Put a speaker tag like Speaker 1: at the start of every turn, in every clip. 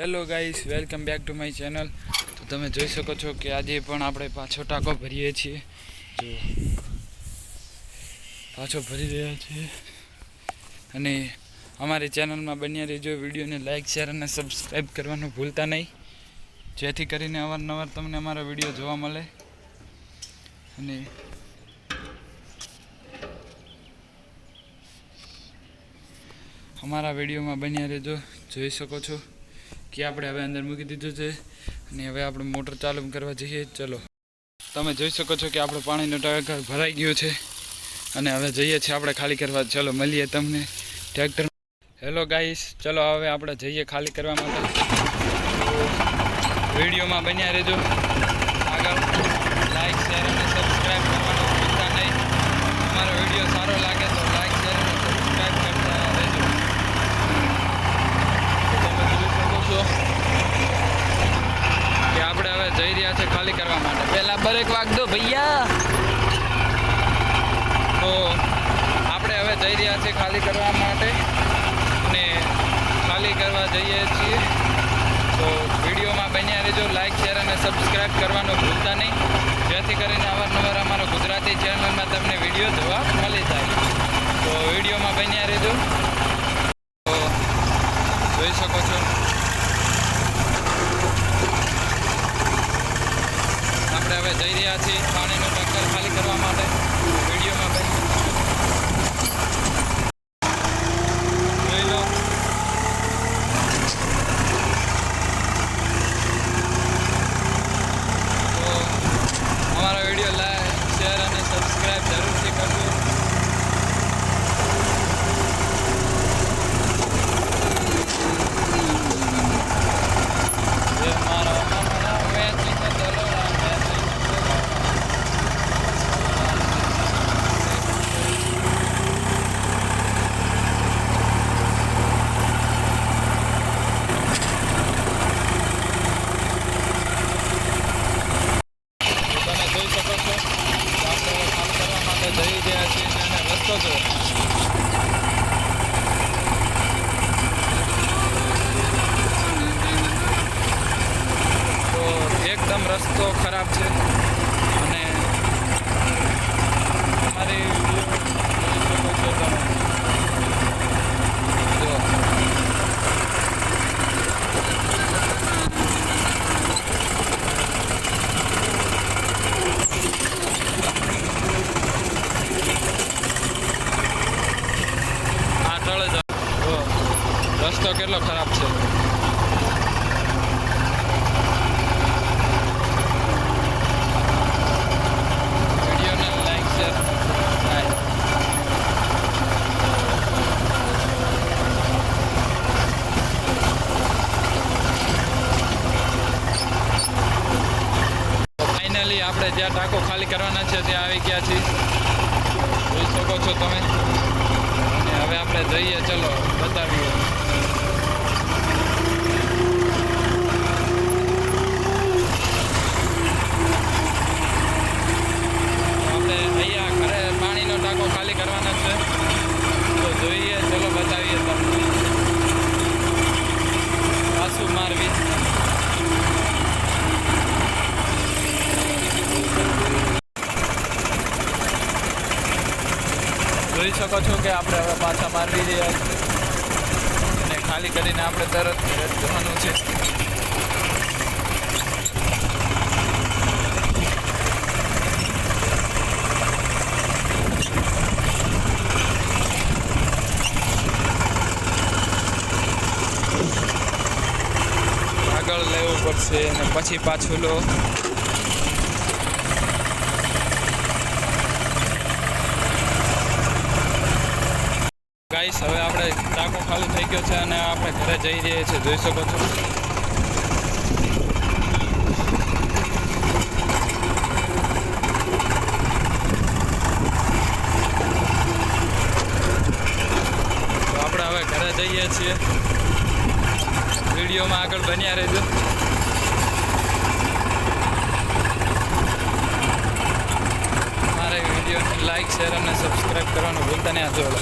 Speaker 1: Hello guys welcome back to my channel તો તમે જોઈ શકો છો કે આજે પણ આપણે પાછો ટાંકો ભરીએ છીએ. જો પાછો ભરી રહ્યા છીએ. અને અમારી ચેનલમાં બન્યા રહેજો વિડીયોને લાઇક શેર અને સબસ્ક્રાઈબ કરવાનું ભૂલતા નહીં. જેથી કરીને અવારનવાર તમને અમારા વીડિયો જોવા મળે. અને અમારા વિડીયોમાં બન્યા રહેજો. જોઈ શકો છો. કે આપણે હવે અંદર મૂકી દીધું છે અને હવે આપણે મોટર ચાલુ કરવા જઈએ. ચલો. તમે જોઈ શકો છો કે આપણે પાણીનો ટાંકર ભરાઈ ગયો છે અને હવે જઈએ છીએ આપણે ખાલી કરવા. ચલો, મળીએ તમને ટ્રેક્ટર. હેલો ગાઈસ ચલો હવે આપણે જઈએ ખાલી કરવા માટે. વિડીયોમાં બન્યા રહેજો આગળ લાઈક શેર અને સબસ્ક્રાઈબ કરવાનું ભૂલતા નહીં અમારો વીડિયો સારો લાગે તો લાઈક શેર અને સબસ્ક્રાઈબ કરતા રહેજો તમે જોઈ શકો છો કે આપણે હવે જઈ રહ્યા છે ખાલી કરવા માટે પહેલા બરેક વાગ દો ભૈયા તો આપણે છે ખાલી કરવા માટે અને ખાલી કરવા જઈએ છીએ. તો વિડીયોમાં બન્યા રહેજો. લાઇક શેર અને સબસ્ક્રાઈબ કરવાનું ભૂલતા નહીં. જેથી કરીને અવારનવાર અમારો ગુજરાતી ચેનલમાં તમને વીડિયો જોવા મળી જાય તો વિડીયોમાં બન્યા રહેજો તો જોઈ શકો છો આપણે હવે જઈ રહ્યા છીએ પાણીનું ટક્કર ખાલી કરવા માટે વિડીયોમાં બની જોઈ લો તો અમારા વીડિયો લાઈક શેર અને સબસ્ક્રાઈબ જરૂરથી કરજો એ મારા મનના વેચીને દલોડા વેચીને દલોડા. તમે જોઈ શકો છો કે આપણે હવે કામ કરવા માટે જઈ રહ્યા છીએ અને રસ્તો જો તો એકદમ રસ્તો ખરાબ છે. અને અમારી જોઈ શકો છો તમે જો આ ટળે જ જો રસ્તો કેટલો ખરાબ છે વિડીયોને લાઈક શેર સબસ્ક્રાઈબ ફાઇનલી જ્યાં ટાંકો ખાલી કરવાના છે, ત્યાં આવી ગયા છીએ. જોઈ શકો છો તમે. અને હવે આપણે જઈએ, ચલો, બતાવીએ આપણે અહીંયા ઘરે પાણીનો ટાંકો ખાલી કરવાના છે તો જોઈએ ચલો બતાવીએ તમને પાછું મારવી જોઈ શકો છો કે આપણે હવે પાછા મારવી રહ્યા છીએ. અને ખાલી કરીને આપણે તરત જવાનું છે. આગળ લેવું પડશે અને પછી પાછું લો ગાઈસ હવે આપણે ટાંકો ખાલી થઈ ગયો છે અને આપણે ઘરે જઈ રહ્યા છીએ. જોઈ શકો છો. આપણે હવે ઘરે જઈએ છીએ. વિડીયોમાં આગળ બન્યા રહેજો. મારે વિડીયોને લાઈક, શેર અને સબસ્ક્રાઈબ કરવાનું ભૂલતા નહીં. આ જોડો.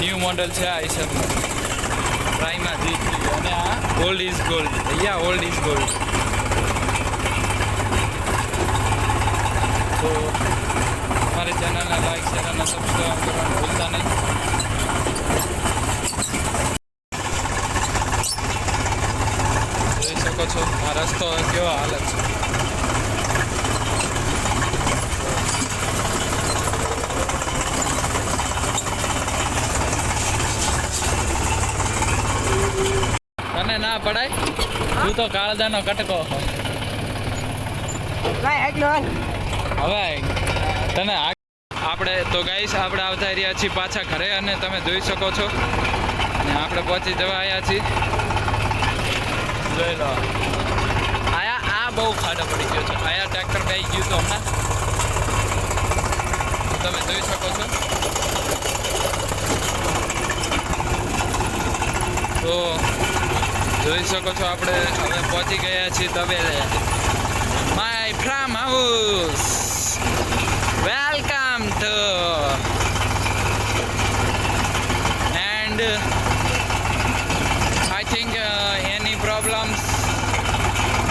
Speaker 1: ન્યૂ મોડલ છે આ આઈસરનું પ્રાઇમા જી અને આ ગોલ્ડ ઇઝ ગોલ્ડ અહીંયા ઓલ્ડ ઇઝ ગોલ્ડ તો અમારી ચેનલને લાઈક શેર અને સબસ્ક્રાઈબ કરવાનું ભૂલતા નહીં જોઈ શકો છો આ રસ્તો કેવો હાલત છે તને ના પડાય તું તો કાળજાનો કટકો. હવે તને આપણે તો ગાઈશ આપણે આવતા રહ્યા છીએ પાછા ઘરે અને તમે જોઈ શકો છો. અને આપણે પહોંચી જવા આવ્યા છીએ. જોઈ લો. આયા આ બહુ ખાડો પડી ગયો છે. આયા ટ્રેક્ટર બેસી ગયું તો હમણાં. તમે જોઈ શકો છો તો જોઈ શકો છો આપણે હવે પહોંચી ગયા છીએ તબેલે my farm house. Welcome to and uh, I think uh, any problems,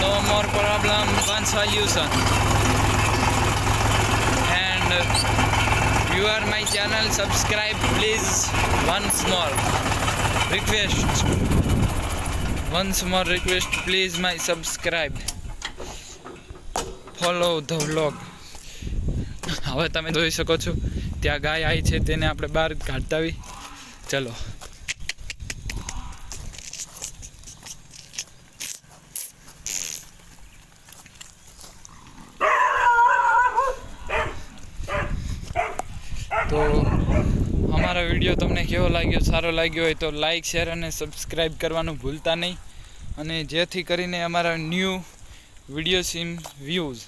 Speaker 1: no more problem, one solution. And uh, you are my channel, subscribe please. Once more request. Once more request, please my subscribe. Follow the vlog. હવે તમે જોઈ શકો છો ત્યાં ગાય આવી છે તેને આપણે બહાર કાઢતા આવી ચલો. તો વીડિયો તમને કેવો લાગ્યો, સારો લાગ્યો હોય તો લાઇક શેર અને સબસ્ક્રાઈબ કરવાનું ભૂલતા નહીં. અને જેથી કરીને અમારા ન્યૂ વીડિયો સીમ વ્યૂઝ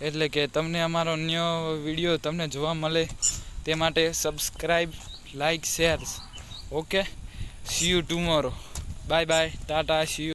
Speaker 1: એટલે કે તમને અમારો ન્યો વીડિયો તમને જોવા મળે તે માટે subscribe like share okay see you tomorrow bye bye tata see you